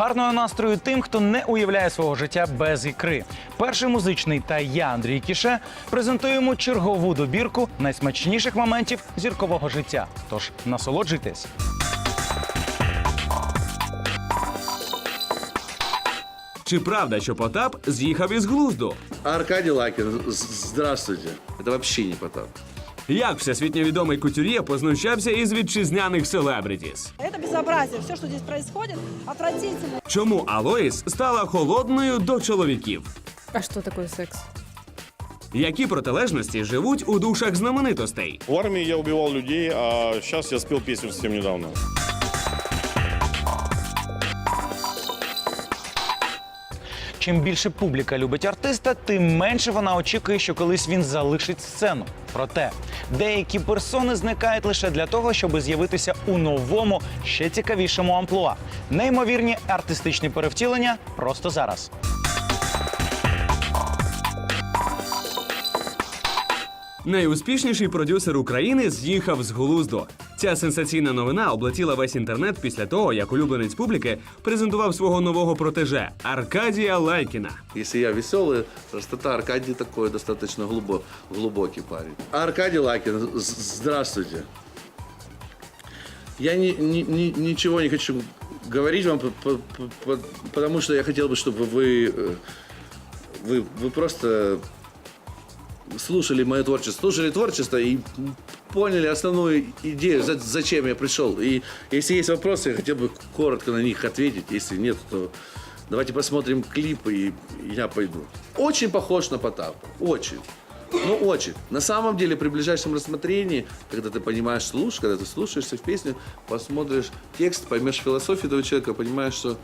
Гарного настрою тим, хто не уявляє свого життя без ікри. Перший музичний та я, Андрій Кіше, презентуємо чергову добірку найсмачніших моментів зіркового життя. Тож насолоджуйтесь. Чи правда, що Потап з'їхав із глузду? Аркадий Лакин, з- здравствуйте. Это вообще не Потап. Як всесвітньо відомий кутюр'є познущався із вітчизняних селебритіс? Це безобразие. Все, що тут відбувається, отвратительно. Чому Алоїс стала холодною до чоловіків? А що таке секс? Які протилежності живуть у душах знаменитостей? В армії я вбивав людей, а зараз я спел песню совсем недавно. Чим більше публіка любить артиста, тим менше вона очікує, що колись він залишить сцену. Проте деякі персони зникають лише для того, щоб з'явитися у новому, ще цікавішому амплуа. Неймовірні артистичні перевтілення просто зараз. Найуспішніший продюсер України з'їхав з глузду. Ця сенсаційна новина облетіла весь інтернет після того, як улюбленець публіки презентував свого нового протеже Аркадія Лайкіна. Если я веселый, простота Аркадий такой достаточно глубо- глубокий парень. Аркадий Лакин, з- здравствуйте. Я ни- ни- ни- ничего не хочу говорить вам, по- по- по- потому что я хотел бы, чтобы вы, э, вы, вы просто слушали мое творчество, слушали творчество и поняли основную идею, за- зачем я пришел. И если есть вопросы, я хотел бы коротко на них ответить. Если нет, то давайте посмотрим клип, и я пойду. Очень похож на Потапа. Очень. Ну, очень. На самом деле, при ближайшем рассмотрении, когда ты понимаешь, слушаешь, когда ты слушаешься в песню, посмотришь текст, поймешь философию этого человека, понимаешь, что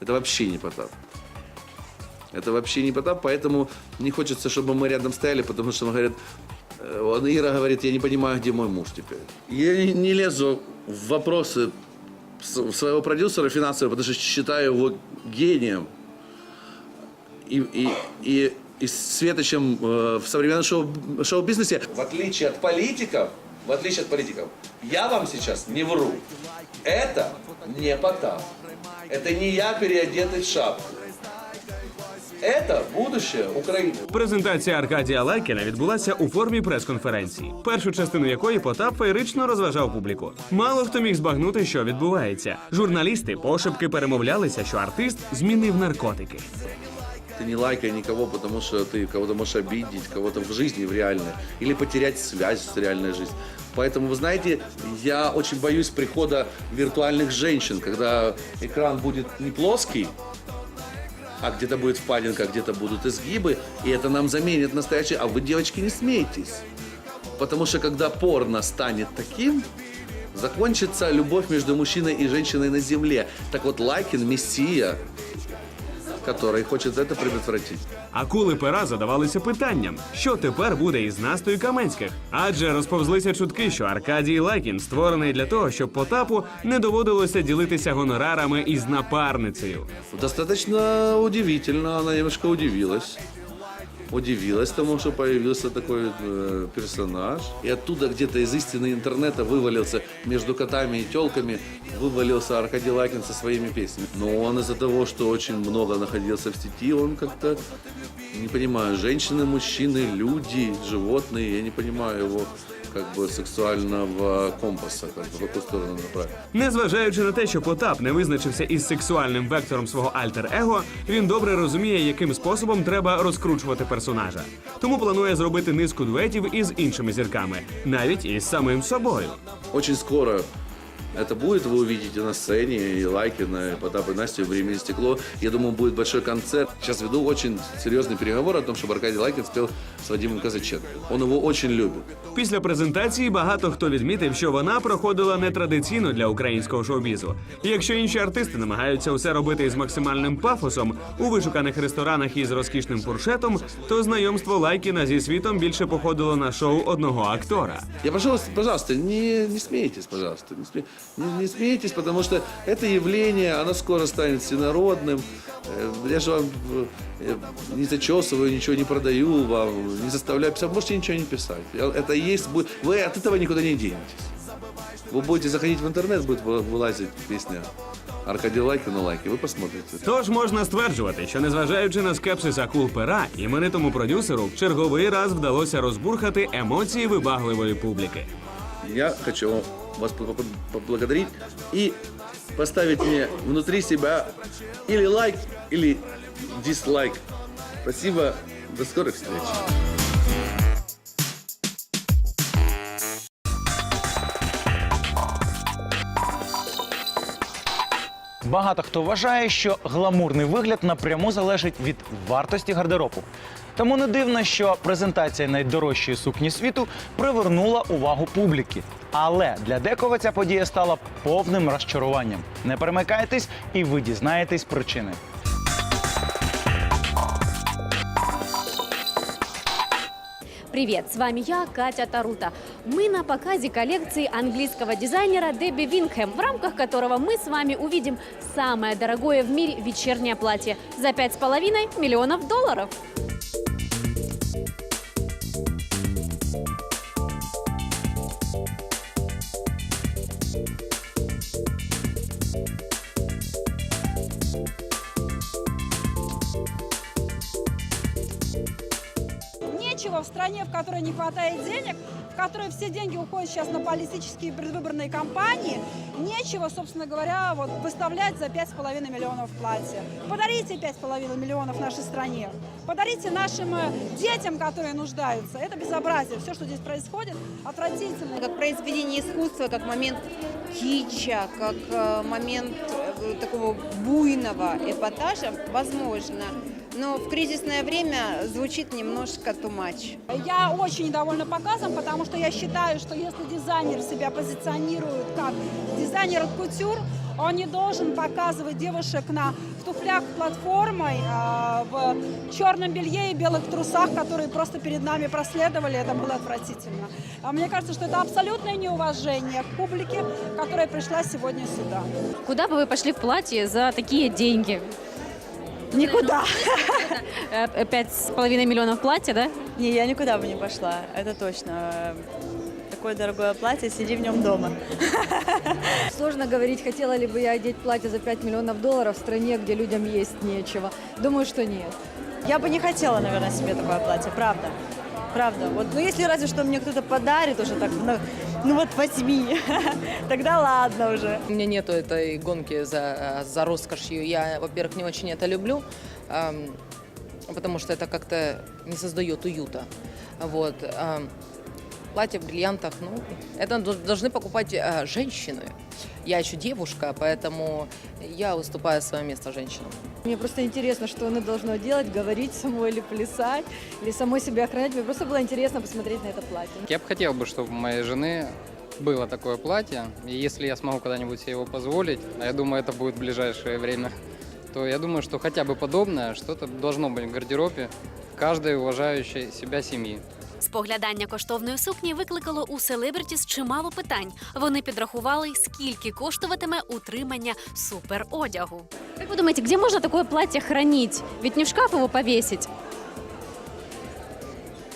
это вообще не Потап. Это вообще не Потап, поэтому не хочется, чтобы мы рядом стояли, потому что он говорит, э, Ира говорит, я не понимаю, где мой муж теперь. Я не, лезу в вопросы своего продюсера финансового, потому что считаю его гением и, и, и, и светочем э, в современном шоу, шоу-бизнесе. В отличие от политиков, в отличие от политиков, я вам сейчас не вру. Это не Потап. Это не я, переодетый в шапку. Это будущее Украины. Презентація Аркадія Лайкіна відбулася у формі прес-конференції, першу частину якої Потап феєрично розважав публіку. Мало хто міг збагнути, що відбувається. Журналісти пошепки перемовлялися, що артист змінив наркотики. Ты не лайкай никого, потому что ты кого-то можешь обидеть, кого-то в жизни, в реальной. Или потерять связь с реальной жизнью. Поэтому, вы знаете, я очень боюсь прихода виртуальных женщин, когда экран будет не плоский, а где-то будет впадинка, где-то будут изгибы, и это нам заменит настоящее. А вы, девочки, не смейтесь. Потому что когда порно станет таким, закончится любовь между мужчиной и женщиной на земле. Так вот, Лайкин – мессия, который хочет это предотвратить. Акули пера задавалися питанням, що тепер буде із Настою Каменських. Адже розповзлися чутки, що Аркадій Лакін створений для того, щоб Потапу не доводилося ділитися гонорарами із напарницею. Достаточно удивительно, она немножко удивилась Удивилась тому, что появился такой э, персонаж. И оттуда где-то из истины интернета вывалился между котами и телками, вывалился Аркадий Лакин со своими песнями. Но он из-за того, что очень много находился в сети, он как-то, не понимаю, женщины, мужчины, люди, животные, я не понимаю его как бы сексуального компаса, как бы, в какую сторону направить. Незважаючи на те, що Потап не визначився із сексуальним вектором свого альтер-его, він добре розуміє, яким способом треба розкручувати персонажа. Тому планує зробити низку дуетів із іншими зірками, навіть із самим собою. Очень скоро это будет, вы увидите на сцене и Лайкина, и Потап, и Настю, и «Время и стекло». Я думаю, будет большой концерт. Сейчас веду очень серьезный переговор о том, чтобы Аркадий Лайкин спел с Вадимом Казаченко. Он его очень любит. Після презентації багато хто відмітив, що вона проходила нетрадиційно для українського шоу-бізу. І Якщо інші артисти намагаються усе робити із максимальним пафосом у вишуканих ресторанах із розкішним фуршетом, то знайомство Лайкіна зі світом більше походило на шоу одного актора. Я прошу вас, пожалуйста, не, не смейтесь, пожалуйста. Не, сме- не- не смейтесь, потому что это явление, оно скоро станет всенародным. Э, Я же вам э, не зачесываю, ничего не продаю вам, не заставляю писать. Можете ничего не писать. Я- Это есть, будет- вы от этого никуда не денетесь. Вы будете заходить в интернет, будет вы- вылазить песня Аркадий лайки на лайки, вы посмотрите. Тож можна стверджувати, що незважаючи на скепсис акул пера, іменитому продюсеру в черговий раз вдалося розбурхати емоції вибагливої публіки. Я хочу вас по- по- поблагодарить и поставить мне внутри себя или лайк, или дизлайк. Спасибо, до скорых встреч. Багато хто вважає, що гламурний вигляд напряму залежить від вартості гардеробу. Тому не дивно, що презентація найдорожчої сукні світу привернула увагу публіки. Але для декого ця подія стала повним розчаруванням. Не перемикайтесь, і ви дізнаєтесь причини. Привет, с вами я, Катя Тарута. Мы на показе коллекции английского дизайнера Дебби Вингхэм, в рамках которого мы с вами увидим самое дорогое в мире вечернее платье за 5,5 миллионов долларов. Нечего в стране, в которой не хватает денег, в которой все деньги уходят сейчас на политические предвыборные кампании, нечего, собственно говоря, вот выставлять за 5,5 миллионов платья. Подарите 5,5 миллионов нашей стране. Подарите нашим э, детям, которые нуждаются. Это безобразие. Все, что здесь происходит, отвратительно. как произведение искусства, как момент кича, как э, момент э, такого буйного эпатажа, возможно. Но в кризисное время звучит немножко much. Я очень недовольна показом, потому что я считаю, что если дизайнер себя позиционирует как дизайнер кутюр, он не должен показывать девушек на в туфлях платформой, а, в черном белье и белых трусах, которые просто перед нами проследовали. Это было отвратительно. А мне кажется, что это абсолютное неуважение к публике, которая пришла сегодня сюда. Куда бы вы пошли в платье за такие деньги? Никуда. Э, Пять с половиной миллионов платья, да? Не, я никуда бы не пошла, это точно. Такое дорогое платье, сиди в нем дома. Сложно говорить, хотела ли бы я одеть платье за 5 миллионов долларов в стране, где людям есть нечего. Думаю, что нет. Я бы не хотела, наверное, себе такое платье, правда. Правда. Вот, ну если разве что мне кто-то подарит уже так, ну, ну вот возьми, тогда ладно уже. У меня нету этой гонки за, за роскошью. Я, во-первых, не очень это люблю, ам, потому что это как-то не создает уюта. Вот. Платье в бриллиантах, ну, это дол- должны покупать а, женщины. Я еще девушка, поэтому я выступаю свое место женщинам. Мне просто интересно, что оно должно делать, говорить самой или плясать, или самой себя охранять. Мне просто было интересно посмотреть на это платье. Я бы хотел бы, чтобы у моей жены было такое платье, и если я смогу когда-нибудь себе его позволить, а я думаю, это будет в ближайшее время, то я думаю, что хотя бы подобное что-то должно быть в гардеробе каждой уважающей себя семьи. Споглядання коштовної сукні викликало у селебритіс чимало питань. Вони підрахували, скільки коштуватиме утримання суперодягу. Как вы думаете, где можно такое платье хранить? Ведь не в шкаф его повесить.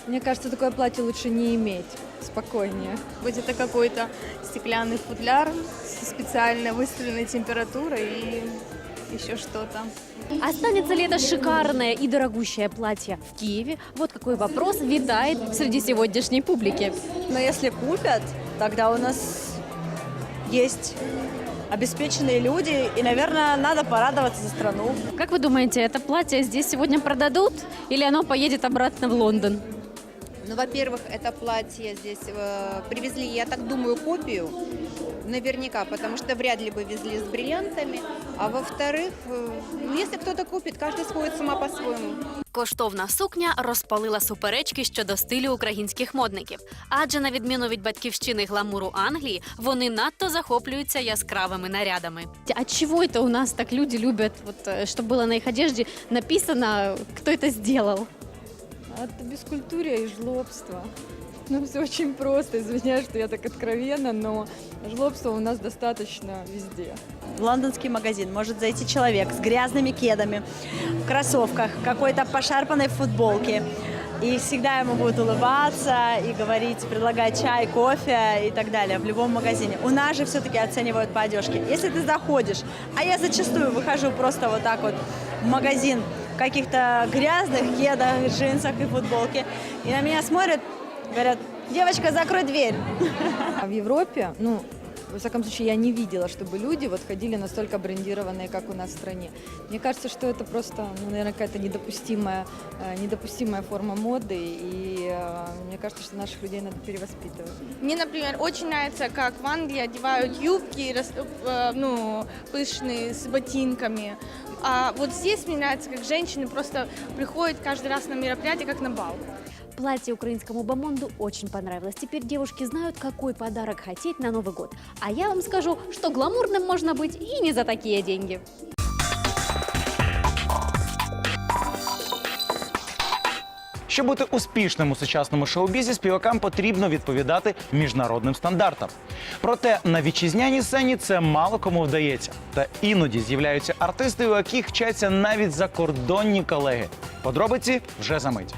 Мне кажется, такое платье лучше не иметь. Спокойнее. быть это какой-то стеклянный футляр с специально выставленной температурой и еще что-то. Останется ли это шикарное и дорогущее платье в Киеве? Вот какой вопрос витает среди сегодняшней публики. Но если купят, тогда у нас есть обеспеченные люди, и, наверное, надо порадоваться за страну. Как вы думаете, это платье здесь сегодня продадут или оно поедет обратно в Лондон? Ну, во-первых, это платье здесь э, привезли, я так думаю, копию. Наверняка, потому что вряд ли бы везли с бриллиантами. А во-вторых, э, ну, если кто-то купит, каждый сходит с ума по-своему. Коштовна сукня розпалила суперечки щодо стилю українських модників. Адже на відміну від батьківщини гламуру Англії, вони надто захоплюються яскравими нарядами. А чого це у нас так люди люблять, от, щоб було на їх одежді написано, хто це зробив? Это бескультурие и жлобство. Ну, все очень просто. Извиняюсь, что я так откровенно, но жлобства у нас достаточно везде. В лондонский магазин может зайти человек с грязными кедами, в кроссовках, какой-то пошарпанной футболке, и всегда ему будут улыбаться и говорить, предлагать чай, кофе и так далее в любом магазине. У нас же все-таки оценивают по одежке. Если ты заходишь, а я зачастую выхожу просто вот так вот в магазин в каких-то грязных кедах, джинсах и футболке, и на меня смотрят, говорят, девочка, закрой дверь. А в Европе, ну, во всяком случае, я не видела, чтобы люди вот ходили настолько брендированные, как у нас в стране. Мне кажется, что это просто, ну, наверное, какая-то недопустимая, э, недопустимая форма моды, и э, мне кажется, что наших людей надо перевоспитывать. Мне, например, очень нравится, как в Англии одевают юбки, э, ну, пышные, с ботинками. А вот здесь мне нравится, как женщины просто приходят каждый раз на мероприятие, как на бал. Платье украинскому бомонду очень понравилось. Теперь девушки знают, какой подарок хотеть на Новый год. А я вам скажу, что гламурным можно быть и не за такие деньги. Щоб бути успішним у сучасному шоу-бізі, співакам потрібно відповідати міжнародним стандартам. Проте на вітчизняній сцені це мало кому вдається. Та іноді з'являються артисти, у яких вчаться навіть закордонні колеги. Подробиці вже за мить.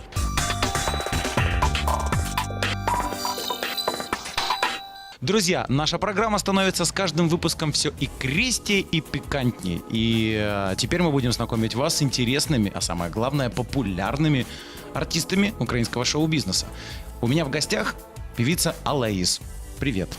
Друзья, наша программа становится с каждым выпуском все и крестее, и пикантнее. И э, теперь мы будем знакомить вас с интересными, а самое главное, популярными артистами украинского шоу-бизнеса. У меня в гостях певица Алаис. Привет.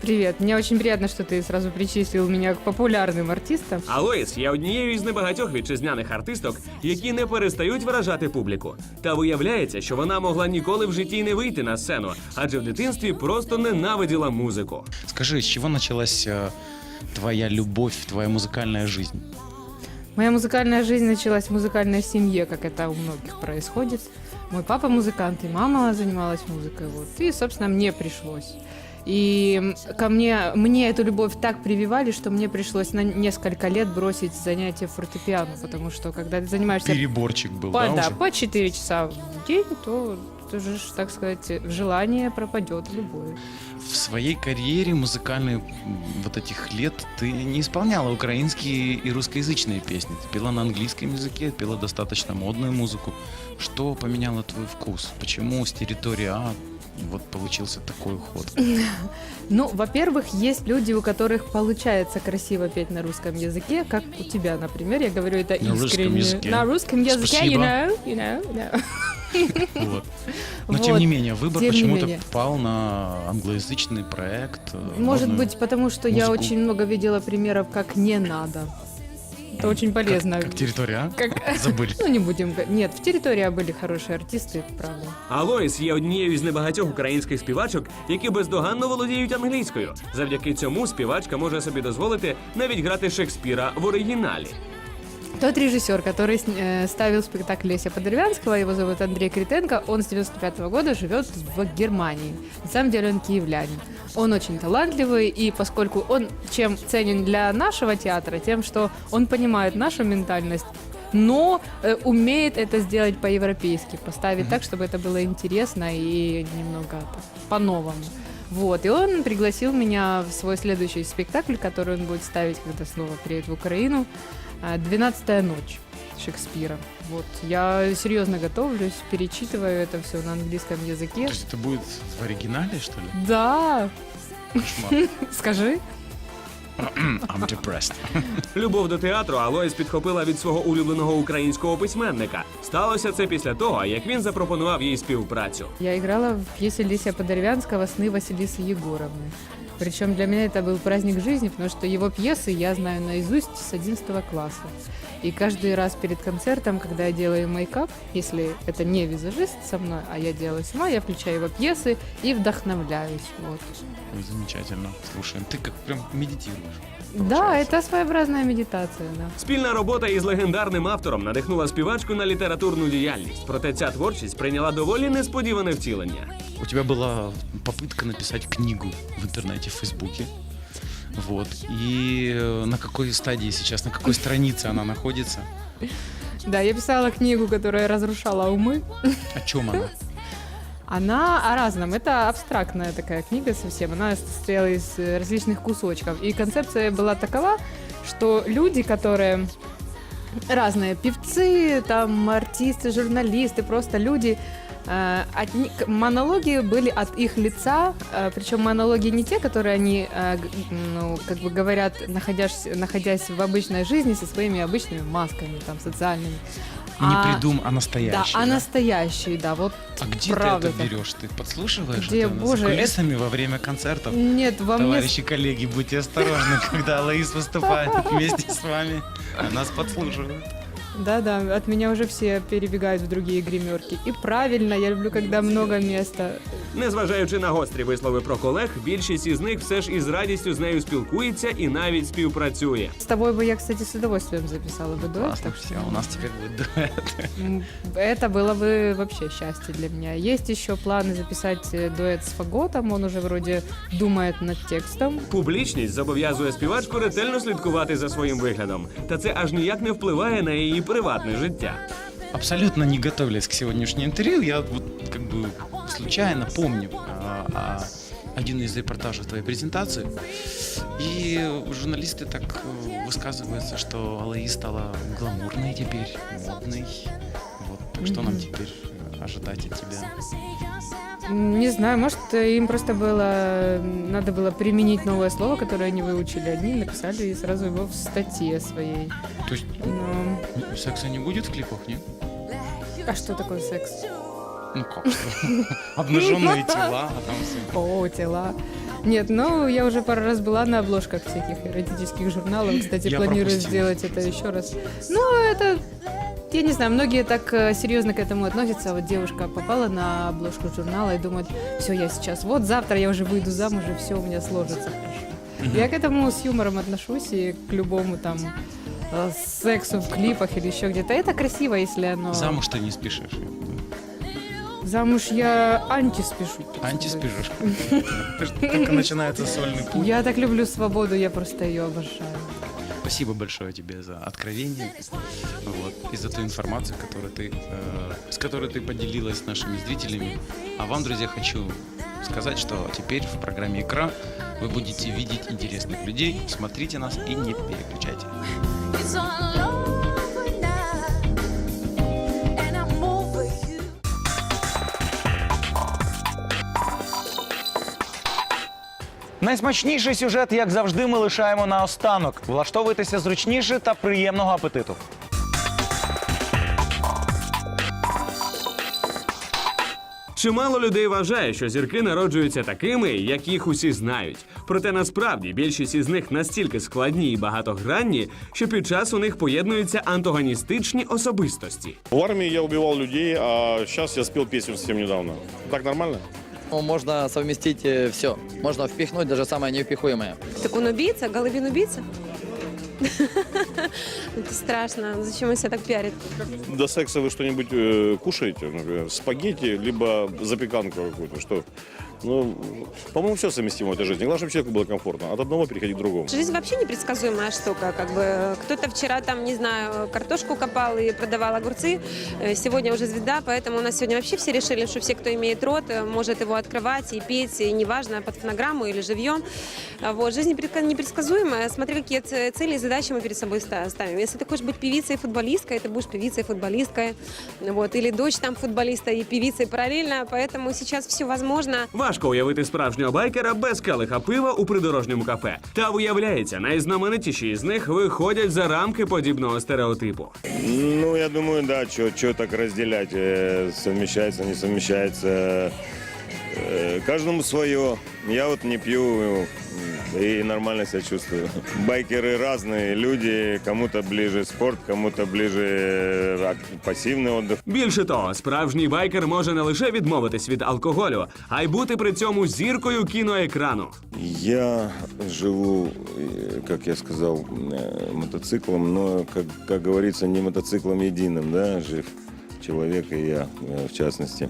Привет, мне очень приятно, что ты сразу причислил меня к популярным артистам. Алоїс є однією із небагатьох вітчизняних артисток, які не перестають вражати публіку. Та виявляється, що вона могла ніколи в житті не вийти на сцену, адже в дитинстві просто ненавиділа музику. Скажи, с чего началась э, твоя любовь, твоя музыкальная жизнь? Моя музыкальная жизнь началась в музыкальной семье, как это у многих происходит. Мой папа музыкант, и мама занималась музыкой. Вот. И, собственно, мне пришлось. И ко мне, мне эту любовь так прививали, что мне пришлось на несколько лет бросить занятия фортепиано, потому что когда ты занимаешься Переборчик был, по, да, да, уже? по 4 часа в день, то ты же, так сказать, желание пропадет любое. В своей карьере музыкальной м, вот этих лет ты не исполняла украинские и русскоязычные песни. Ты пела на английском языке, пела достаточно модную музыку. Что поменяло твой вкус? Почему с территории А вот получился такой уход? Ну, во-первых, есть люди, у которых получается красиво петь на русском языке, как у тебя, например. Я говорю это На русском искренне. языке. На русском языке, Спасибо. you know, you know, you know. Вот. Но тем Вот. не менее, выбор Тем не почему-то менее. пал на англоязычный проект. э, Может модную быть, потому что я музыку. очень много видела примеров, как не надо. Это очень полезно. Как, как территория А? Как- Забыли. Ну, не будем... г- Нет, в территории были хорошие артисты, правда. Алоїс є однією з небагатьох українських співачок, які бездоганно володіють англійською. Завдяки цьому співачка може собі дозволити навіть грати Шекспіра в оригіналі. Тот режиссер, который э, ставил спектакль Леся Подеревянского, его зовут Андрей Критенко, он с 95 года живет в Германии. На самом деле он киевлянин. Он очень талантливый, и поскольку он чем ценен для нашего театра, тем, что он понимает нашу ментальность, но э, умеет это сделать по-европейски, поставить так, чтобы это было интересно и немного по-новому. Вот, и он пригласил меня в свой следующий спектакль, который он будет ставить, когда снова приедет в Украину. А, «Двенадцатая ночь» Шекспира. Вот, я серьезно готовлюсь, перечитываю это все на английском языке. То есть это будет в оригинале, что ли? Да, Кошмар. скажи. I'm depressed. Любов до театру Алоїс підхопила від свого улюбленого українського письменника. Сталося це після того, як він запропонував їй співпрацю. Я играла в пьесе Лисия Подорвянского «Сны Василисы Егоровны». Причем для меня это был праздник жизни, потому что его пьесы я знаю наизусть с 11 класса. И каждый раз перед концертом, когда я делаю мейкап, если это не визажист со мной, а я делаю сама, я включаю его пьесы и вдохновляюсь. Вот. Ой, Замечательно. Слушай, ты как прям медитируешь. Да, получается. это своеобразная медитация, да. Спільна робота із легендарним автором надихнула співачку на літературну діяльність. Проте ця творчість прийняла доволі несподіване втілення. У тебя была попытка написать книгу в интернете, в Фейсбуке. Вот. И э, на какой стадии сейчас, на какой странице она находится? Да, я писала книгу, которая разрушала умы. О чем она? Она о разном. Это абстрактная такая книга совсем. Она состояла из э, различных кусочков. И концепция была такова, что люди, которые разные певцы, там артисты, журналисты, просто люди, Э, одни- к- монологи были от их лица, э, причем монологи не те, которые они, э, ну, как бы говорят, находясь, находясь в обычной жизни со своими обычными масками, там, социальными. Не А- придум, а Да, настоящий. а настоящие, да, вот А где правда ты это берешь? Ты подслушиваешь Где, это боже, за кулисами во время концертов? Нет, во мне... Товарищи коллеги, будьте осторожны, когда Алаис выступает вместе с вами. Нас подслушивают. Да-да, от меня уже все перебегают в другие гримерки. И правильно, я люблю, когда много места. Незважаючи на гострі вислови про колег, більшість із них все ж із радістю з нею спілкується і навіть співпрацює. С тобой бы я, кстати, с удовольствием записала бы дуэт. Классно, так что, все, у нас теперь будет дуэт. м, Это было бы вообще счастье для меня. Есть еще планы записать э, дуэт с Фаготом. Он уже вроде думает над текстом. Публічність зобов'язує співачку ретельно слідкувати за своїм виглядом, та це аж ніяк не впливає на її приватне життя. Абсолютно не готовились к сегодняшнему интервью. Я вот как бы случайно помню а, а, один из репортажей твоей презентации. И журналисты так э, высказываются, что Алаис стала гламурной теперь, модной. Вот, так что нам Мгм. теперь э, ожидать от тебя? Не знаю, может, им просто было надо было применить новое слово, которое они выучили. Они написали и сразу его в статье своей. То есть Но- секса не будет в клипах, нет? А что такое секс? Ну как что? Обнаженные тела, а там все. О, тела. Нет, ну я уже пару раз была на обложках всяких эротических журналов. Кстати, Я планирую пропустил. сделать это еще раз. Ну, это, я не знаю, многие так э, серьезно к этому относятся. Вот девушка попала на обложку журнала и думает, все, я сейчас, вот завтра я уже выйду замуж, и все у меня сложится хорошо. Я к этому с юмором отношусь и к любому там э, сексу в клипах или еще где-то. Это красиво, если оно... Замуж ты не спешишь. Замуж я антиспешу. Антиспешишь. Только начинается сольный путь. Я так люблю свободу, я просто ее обожаю. Спасибо большое тебе за откровение вот, и за ту информацию, которую ты, э, с которой ты поделилась с нашими зрителями. А вам, друзья, хочу сказать, что теперь в программе «Икра» вы будете видеть интересных людей. Смотрите нас и не переключайте. Найсмачніший сюжет, як завжди, ми лишаємо на останок. Влаштовуйтеся зручніше та приємного апетиту. Чимало людей вважає, що зірки народжуються такими, як їх усі знають. Проте насправді більшість із них настільки складні і багатогранні, що під час у них поєднуються антагоністичні особистості. В армии я убивал людей, а сейчас я спел песню совсем недавно. Так нормально? Ну, можно совместить все. Можно впихнуть даже самое невпихуемое. Так он убийца, Головин убийца? Это страшно. Зачем он себя так пиарит? До секса вы что-нибудь э, кушаете? Например, спагетти, либо запеканку какую-то? Что? Ну, по-моему, все совместимо в этой жизни. Главное, чтобы человеку было комфортно. От одного переходить к другому. Жизнь вообще непредсказуемая штука. Как бы кто-то вчера там, не знаю, картошку копал и продавал огурцы. Э, Сегодня уже звезда, поэтому у нас сегодня вообще все решили, что все, кто имеет рот, э, может его открывать и петь, и неважно, под фонограмму или живьем. А Вот. Жизнь непредсказуемая. Смотри, какие цели и задачи мы перед собой ста- ставим. Если ты хочешь быть певицей и футболисткой, ты будешь певицей и футболисткой. Вот. Или дочь там футболиста и певицей параллельно. Поэтому сейчас все возможно. Важко уявити справжнього байкера без калиха пива у придорожньому кафе. Та виявляється, найзнаменитіші із них виходять за рамки подібного стереотипу. Ну, я думаю, да, що так розділяти, совміщається, не совмещается. Э, Каждому свое. Я вот не пью э, и нормально себя чувствую. Байкеры разные люди, кому-то ближе спорт, кому-то ближе э, ак- пассивный отдых. Більше того, справжній байкер може не лише відмовитись від алкоголю, а й бути при цьому зіркою кіноекрану. Я живу, э, как я сказал, э, мотоциклом, но, как, как говорится, не мотоциклом единым, да, жив человек и я, э, в частности.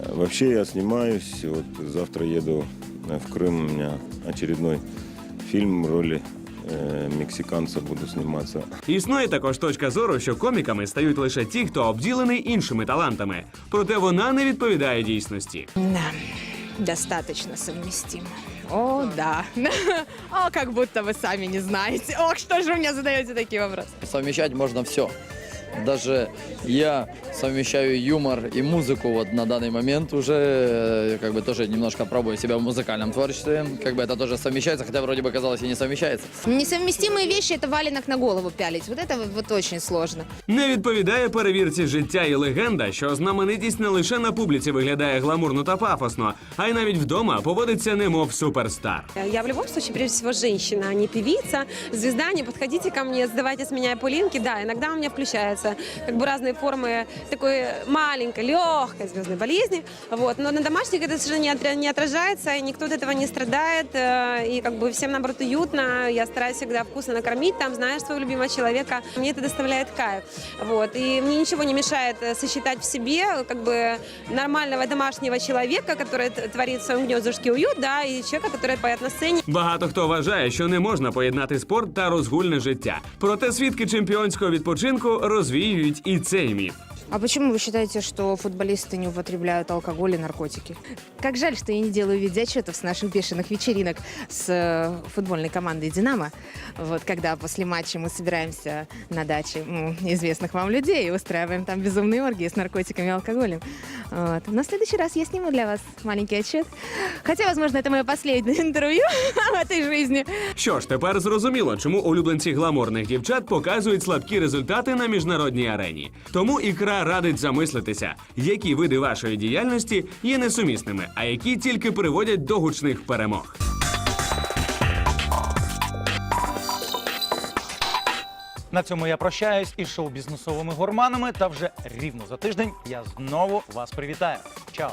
Э, Вообще я снимаюсь, вот завтра еду э, в Крым, у меня очередной фильм в роли э, мексиканца буду сниматься. Існує також точка зору, що коміками стають лише ті, хто обділений іншими талантами. Проте вона не відповідає дійсності. Да, достаточно совместимо. О, да. О, как будто вы сами не знаете. Ох, что же вы мне задаете такие вопросы? Совмещать можно все. Даже я совмещаю юмор и музыку вот на данный момент уже, э, как бы тоже немножко пробую себя в музыкальном творчестве. Как бы это тоже совмещается, хотя вроде бы казалось и не совмещается. Несовместимые вещи – это валенок на голову пялить. Вот это вот очень сложно. Не відповідає перевірці життя і легенда, що знаменитість не лише на публіці виглядає гламурно та пафосно, а й навіть вдома поводиться немов суперстар. Я в любом случае, прежде всего, женщина, а не певица, звезда. Не подходите ко мне, задавайте с меня пулинки. Да, иногда у меня включаются как бы разные формы такой маленькой, легкой звездной болезни. Вот. Но на домашних это совершенно не отра- не отражается, и никто от этого не страдает. э, И как бы всем, наоборот, уютно. Я стараюсь всегда вкусно накормить, там, знаешь, своего любимого человека. Мне это доставляет кайф. Вот. И мне ничего не мешает э, сочетать в себе как бы нормального домашнего человека, который т- творит в своем гнездышке уют, да, и человека, который поет на сцене. Багато хто вважає, що не можна поєднати спорт та розгульне життя. Проте свідки чемпіонського відпочинку розвіюють і цей міф. А почему вы считаете, что футболисты не употребляют алкоголь и наркотики? Как жаль, что я не делаю видеоотчетов с наших бешеных вечеринок с э, футбольной командой «Динамо». Вот когда после матча мы собираемся на даче м, известных вам людей и устраиваем там безумные оргии с наркотиками и алкоголем. Вот. Но в следующий раз я сниму для вас маленький отчет. Хотя, возможно, это мое последнее интервью в этой жизни. Що ж, тепер зрозуміло, чому улюбленці гламурних дівчат показують слабкі результати на міжнародній арені. Тому ікра радить замислитися, які види вашої діяльності є несумісними, а які тільки приводять до гучних перемог. На цьому я прощаюсь із шоу-бізнесовими гурманами. Та вже рівно за тиждень я знову вас привітаю. Чао!